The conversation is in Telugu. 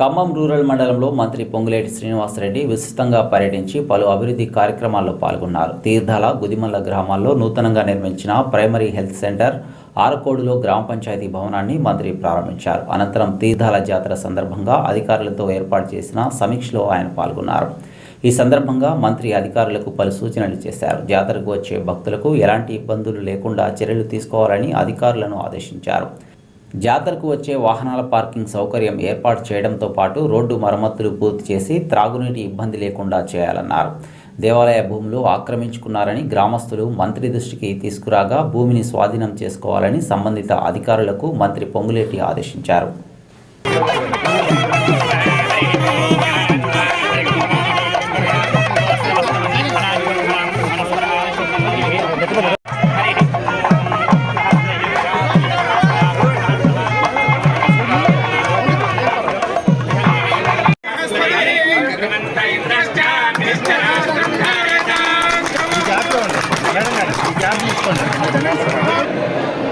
ఖమ్మం రూరల్ మండలంలో మంత్రి పొంగులేటి శ్రీనివాసరెడ్డి విస్తృతంగా పర్యటించి పలు అభివృద్ధి కార్యక్రమాల్లో పాల్గొన్నారు. తీర్థాల గుదిమల్ల గ్రామాల్లో నూతనంగా నిర్మించిన ప్రైమరీ హెల్త్ సెంటర్ ఆరకోడులో గ్రామ పంచాయతీ భవనాన్ని మంత్రి ప్రారంభించారు. అనంతరం తీర్థాల జాతర సందర్భంగా అధికారులతో ఏర్పాటు చేసిన సమీక్షలో ఆయన పాల్గొన్నారు. ఈ సందర్భంగా మంత్రి అధికారులకు పలు సూచనలు చేశారు. జాతరకు వచ్చే భక్తులకు ఎలాంటి ఇబ్బందులు లేకుండా చర్యలు తీసుకోవాలని అధికారులను ఆదేశించారు. జాతరకు వచ్చే వాహనాల పార్కింగ్ సౌకర్యం ఏర్పాటు చేయడంతో పాటు రోడ్డు మరమ్మతులు పూర్తి చేసి త్రాగునీటి ఇబ్బంది లేకుండా చేయాలన్నారు. దేవాలయ భూములు ఆక్రమించుకున్నారని గ్రామస్తులు మంత్రి దృష్టికి తీసుకురాగా భూమిని స్వాధీనం చేసుకోవాలని సంబంధిత అధికారులకు మంత్రి పొంగులేటి ఆదేశించారు. Thank you.